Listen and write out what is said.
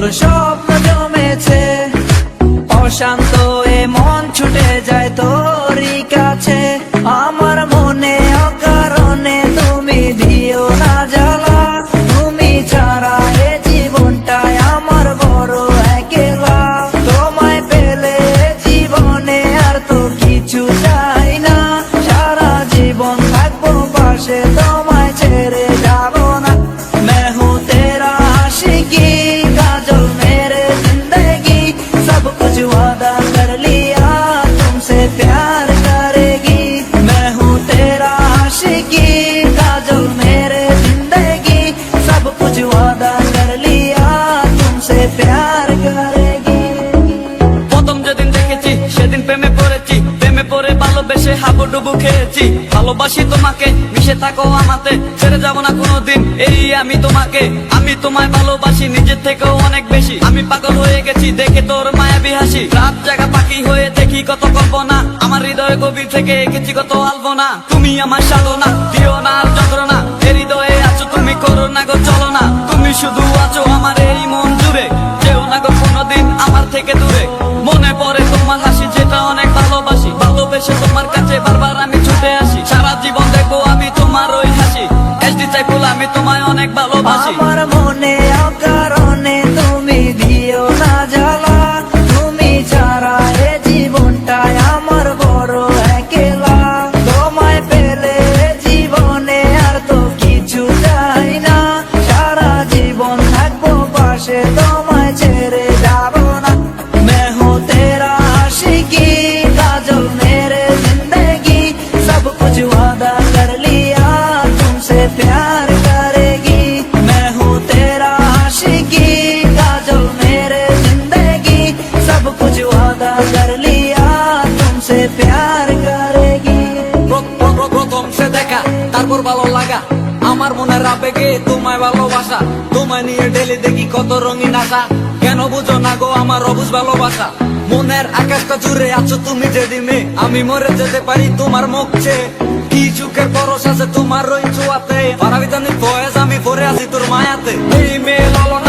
The show. এসেছি ভালোবাসি তোমাকে, মিশে থাকো আমাতে, ছেড়ে যাব না কোনোদিন, এই আমি তোমাকে, আমি তোমায় ভালোবাসি, নিজের থেকেও অনেক বেশি। আমি পাগল হয়ে গেছি, দেখে তোর মায়াবী হাসি। রাত জায়গা পাখি হয়ে দেখি কত কল্পনা, আমার হৃদয় গভীর থেকে এঁকেছি কত আলপনা। তুমি আমার সাধনা, দিও না वादा कर लिया तुमसे प्यार करेगी প্র- প্র- প্র- প্রথম সে দেখা তারপর ভালো লাগা আমার মনের আবেগে তোমায় ভালোবাসা তোমায় নিয়ে ডেলি দেখি কত রঙিন আশা কেন বুঝো না গো আমার অবুঝ ভালোবাসা মনের আকাশটা জুড়ে আছো তুমি যেদিনে আমি মরে যেতে পারি তোমার মুখ চেয়ে কি চুকের পরশ আছে তোমার ওই ছোঁয়াতে পারাবিতানি ফয়েজ আমি পরে আছি তোর মায়াতে এই মেয়ে লালনা